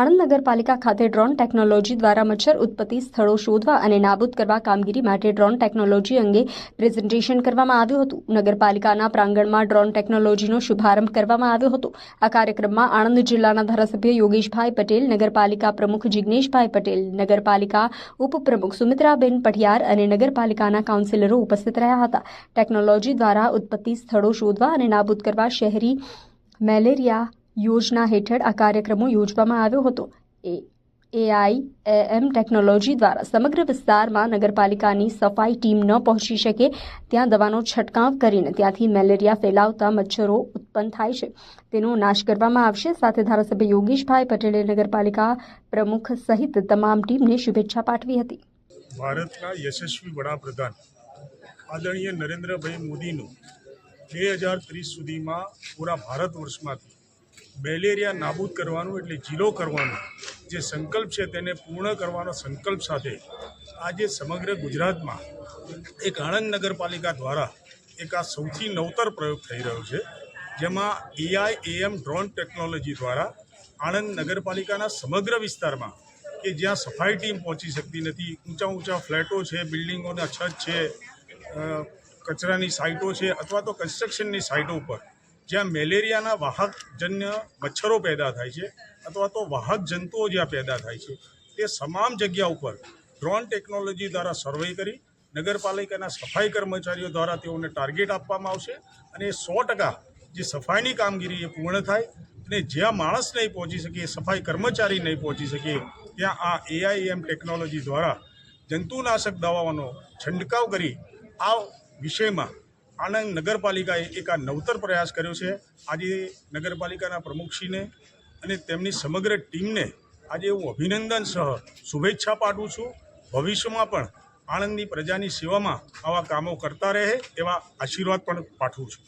આણંદ નગરપાલિકા ખાતે drone technology દ્વારા મચ્છર ઉત્પત્તિ સ્થળો શોધવા અને નાબૂદ કરવા કામગીરી માટે ડ્રોન ટેકનોલોજી અંગે પ્રેઝન્ટેશન કરવામાં આવ્યું હતું. નગરપાલિકાના પ્રાંગણમાં ડ્રોન ટેકનોલોજીનો શુભારંભ કરવામાં આવ્યો હતો. આ કાર્યક્રમમાં આણંદ જિલ્લાના ધારાસભ્ય યોગેશભાઈ પટેલ, નગરપાલિકા પ્રમુખ જિજ્ઞેશભાઈ પટેલ, નગરપાલિકા ઉપપ્રમુખ સુમિત્રાબેન પઢિયાર અને નગરપાલિકાના કાઉન્સિલરો ઉપસ્થિત રહ્યા હતા. ટેકનોલોજી દ્વારા ઉત્પત્તિ સ્થળો શોધવા અને નાબૂદ કરવા શહેરી મેલેરિયા યોજના હેઠળ આ કાર્યક્રમો યોજવામાં આવ્યો હતો. એ એઆઈ એમ ટેકનોલોજી દ્વારા સમગ્ર વિસ્તારમાં નગરપાલિકાની સફાઈ ટીમ ન પહોંચી શકે ત્યાં દવાનો છંટકાવ કરીને ત્યાંથી મેલેરિયા ફેલાવતા મચ્છરો ઉત્પન્ન થાય છે. તેનો નાશ કરવામાં આવશે. સાથે ધારાસભ્ય યોગેશભાઈ પટેલે નગરપાલિકા પ્રમુખ સહિત તમામ ટીમને શુભેચ્છા પાઠવી હતી. ભારતના યશસ્વી વડાપ્રધાન આદરણીય નરેન્દ્રભાઈ મોદીનું બે હજાર ત્રીસ સુધીમાં પૂરા ભારત વર્ષમાંથી મેલેરિયા નાબૂદ કરવાનું એટલે જીરો કરવાનો જે સંકલ્પ છે તેને પૂર્ણ કરવાનો સંકલ્પ સાથે આજે સમગ્ર ગુજરાતમાં એક આણંદ નગરપાલિકા દ્વારા એક આ સૌથી નવતર પ્રયોગ થઈ રહ્યો છે, જેમાં એઆઈ એએમ ડ્રોન ટેકનોલોજી દ્વારા આણંદ નગરપાલિકાના સમગ્ર વિસ્તારમાં કે જ્યાં સફાઈ ટીમ પહોંચી શકતી નથી, ઊંચા ઊંચા ફ્લેટો છે, બિલ્ડિંગોના છત છે કચરાની સાઇટો છે અથવા તો કન્સ્ટ્રક્શનની સાઇટો ઉપર જ્યાં મેલેરિયાના વાહકજન્ય મચ્છરો પેદા થાય છે અથવા તો વાહક જંતુઓ જ્યાં પેદા થાય છે, તે તમામ જગ્યા ઉપર ડ્રોન ટેકનોલોજી દ્વારા સર્વે કરી નગરપાલિકાના સફાઈ કર્મચારીઓ દ્વારા તેઓને ટાર્ગેટ આપવામાં આવશે અને સો ટકા જે સફાઈની કામગીરી એ પૂર્ણ થાય અને જ્યાં માણસ નહીં પહોંચી શકે, સફાઈ કર્મચારી નહીં પહોંચી શકે, ત્યાં આ એઆઈએમ ટેકનોલોજી દ્વારા જંતુનાશક દવાઓનો છંટકાવ કરી આ વિષયમાં આણંદ નગરપાલિકાએ એક આ નવતર પ્રયાસ કર્યો છે. આજે નગરપાલિકાના પ્રમુખશ્રીને અને તેમની સમગ્ર ટીમને આજે હું અભિનંદન સહ શુભેચ્છા પાઠવું છું. ભવિષ્યમાં પણ આણંદની પ્રજાની સેવામાં આવા કામો કરતા રહે એવા આશીર્વાદ પણ પાઠવું છું.